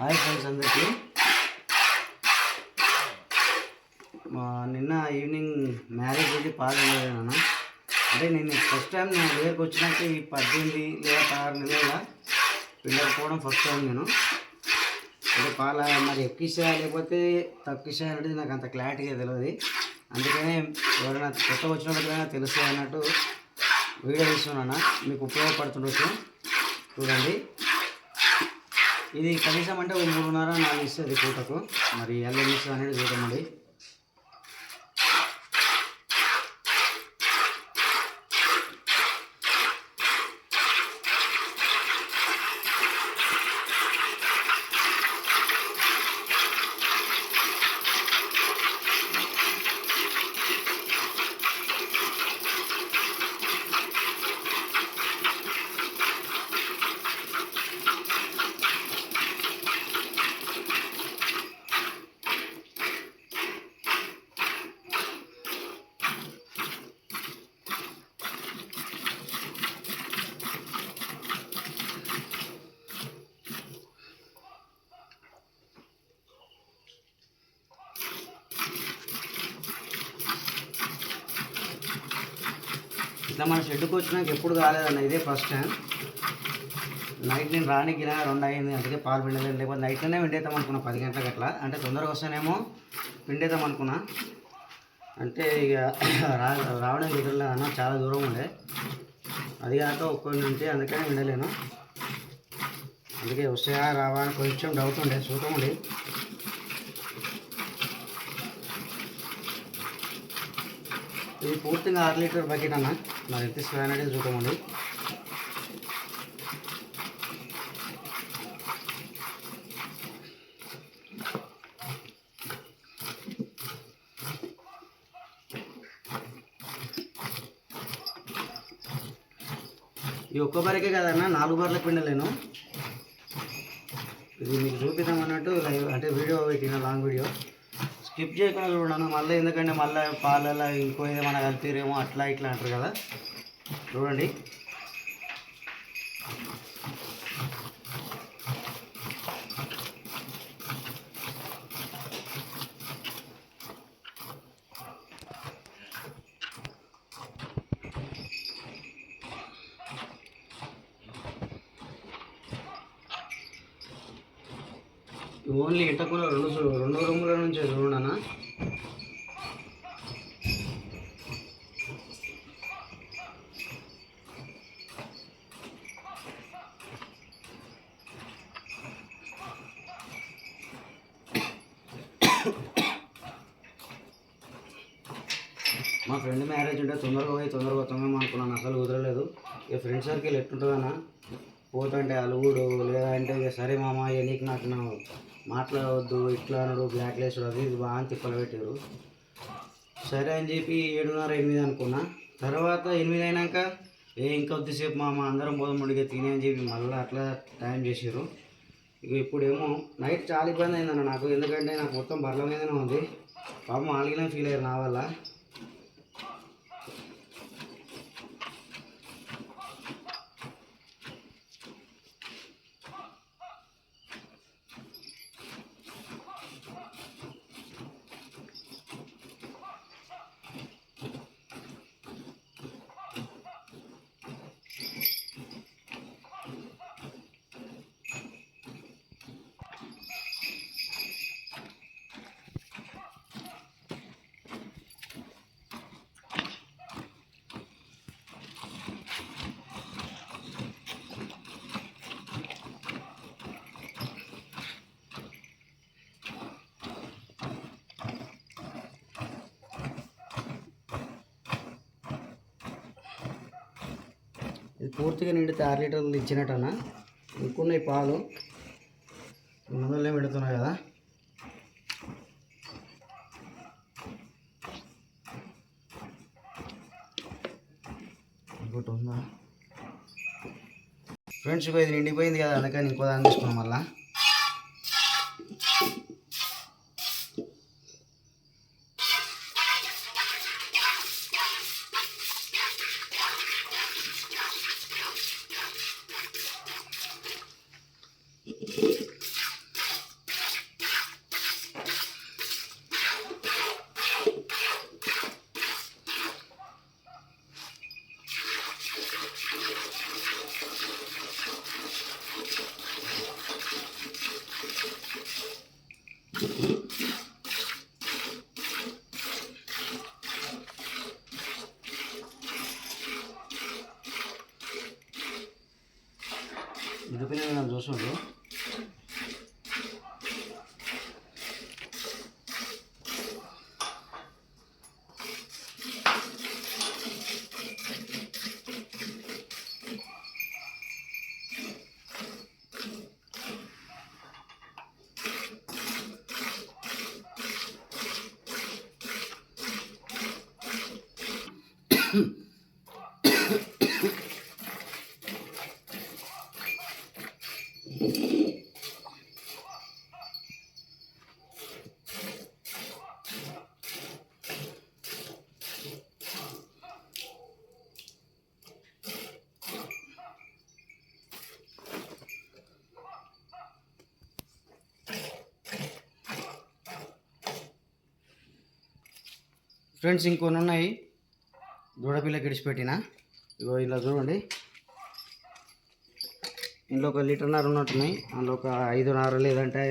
Hi friends అందరికీ. మా నిన్న ఈవినింగ్ మ్యారేజ్ అయితే పాలు అంటే నేను ఫస్ట్ టైం నా దగ్గరకు వచ్చినాక ఈ పద్దెనిమిది లేదా పదహారు నెలల పిల్లకపోవడం ఫస్ట్ టైం నేను. అంటే పాల మరి ఎక్కిసా లేకపోతే తక్కువ అనేది నాకు అంత క్లారిటీగా తెలియదు అందుకనే ఎవరైనా కొత్త వచ్చిన వాళ్ళకైనా తెలుసు అన్నట్టు వీడియో తీస్తున్నాను మీకు ఉపయోగపడుతుండొచ్చు. చూడండి. ఇది కనీసం అంటే ఒక మూడున్నర నాలుగు ఇస్తుంది పూటకు మరి ఎలా ఇస్తుంది అనేది చూడమండి ఇట్లా మన షెడ్కి వచ్చినాక ఎప్పుడు కాలేదన్న ఇదే ఫస్ట్ టైం నైట్ నేను రానికి రెండు అయింది అందుకే పాలు పిండలేదు. లేకపోతే నైట్లోనే పిండేద్దాం అనుకున్నా పది గంటలకు అట్లా. అంటే తొందరగా వస్తేనేమో పిండేద్దాం అనుకున్నా. అంటే ఇక రా రావడం కుదరలేదు అన్న చాలా దూరం ఉండే. అది కాక ఒక్కడి నుంచి అందుకనే వినలేను అందుకే వస్తాయా రావా అని కొంచెం డౌట్ ఉండే చూద్దామండి ఇది పూర్తిగా ఆరు లీటర్ బకెట్ అన్న. మరి ఎంత ఇస్తుంది అనేది చూడమండి ఈ ఒక్క బరకే కదన్న నాలుగు బర్ల పిండలేను. ఇది మీకు చూపిద్దాం అన్నట్టు లైవ్ అంటే వీడియో పెట్టిన లాంగ్ వీడియో. స్కిప్ చేయకుండా చూడండి మళ్ళీ ఎందుకంటే మళ్ళీ పాలలో ఇంకో ఏమైనా కలిపిరేమో అట్లా ఇట్లా అంటారు కదా. చూడండి. ఓన్లీ ఇంటకులో రెండు రెండు రూముల నుంచి చూడనా? మా ఫ్రెండ్ మ్యారేజ్ ఉంటే తొందరగా పోయి తొందరగా వస్తామేమో అనుకున్నాను. అసలు కుదరలేదు. ఇక ఫ్రెండ్ సర్కిల్ ఎట్టుంటుందన్నా? పోతుంటే అలుగుడు లేదా అంటే ఇక సరే మామ ఇక నీకు నాకు నా మాట్లాడవద్దు ఇట్లా అనడు బ్లాక్ లేసుడు అది ఇది బాగా తిప్పలు పెట్టారు సరే అని చెప్పి ఏడున్నర ఎనిమిది అనుకున్నా. తర్వాత ఎనిమిది అయినాక ఏ ఇంకా కొద్దిసేపు మామ అందరం పోదాం ముడిగా తినే అని చెప్పి మళ్ళీ అట్లా టైం చేసారు ఇక ఇప్పుడేమో నైట్ చాలా ఇబ్బంది అయిందన్న నాకు ఎందుకంటే నాకు మొత్తం బర్ల మీదనే ఉంది. పాపం ఆలిగిన ఫీల్ అయ్యారు నా వల్ల. ఇది పూర్తిగా నిండితే ఆరు లీటర్లు ఇచ్చినట్టన్నా ఇంకున్నాయి పాలు. మందులే పెడుతున్నాయి కదా. ఇంకోటి ఉందా? ఫ్రెండ్స్ ఇగో ఇది నిండిపోయింది కదా అందుకని ఇంకో దాన్ని తీసుకున్నాం మళ్ళీ. ఇది పైన చూసుకోండి ఫ్రెండ్స్ ఇంకొన్ని ఉన్నాయి దూడపిల్లకి ఇడిచిపెట్టిన ఇగో ఇలా చూడండి. ఇందులో ఒక లీటర్న్నర ఉన్నట్టున్నాయి అందులో ఒక ఐదున్నర లేదంటే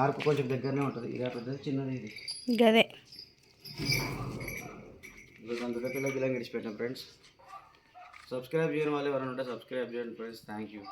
ఆరుకు కొంచెం దగ్గరనే ఉంటుంది. ఇక పెద్దది చిన్నది ఇది. గదే. దూడపిల్లకి ఇలా ఇడిచిపెట్టాం ఫ్రెండ్స్. సబ్స్క్రైబ్ చేయడం వల్ల ఎవరైనా ఉంటే సబ్స్క్రైబ్ చేయండి ఫ్రెండ్స్. Thank you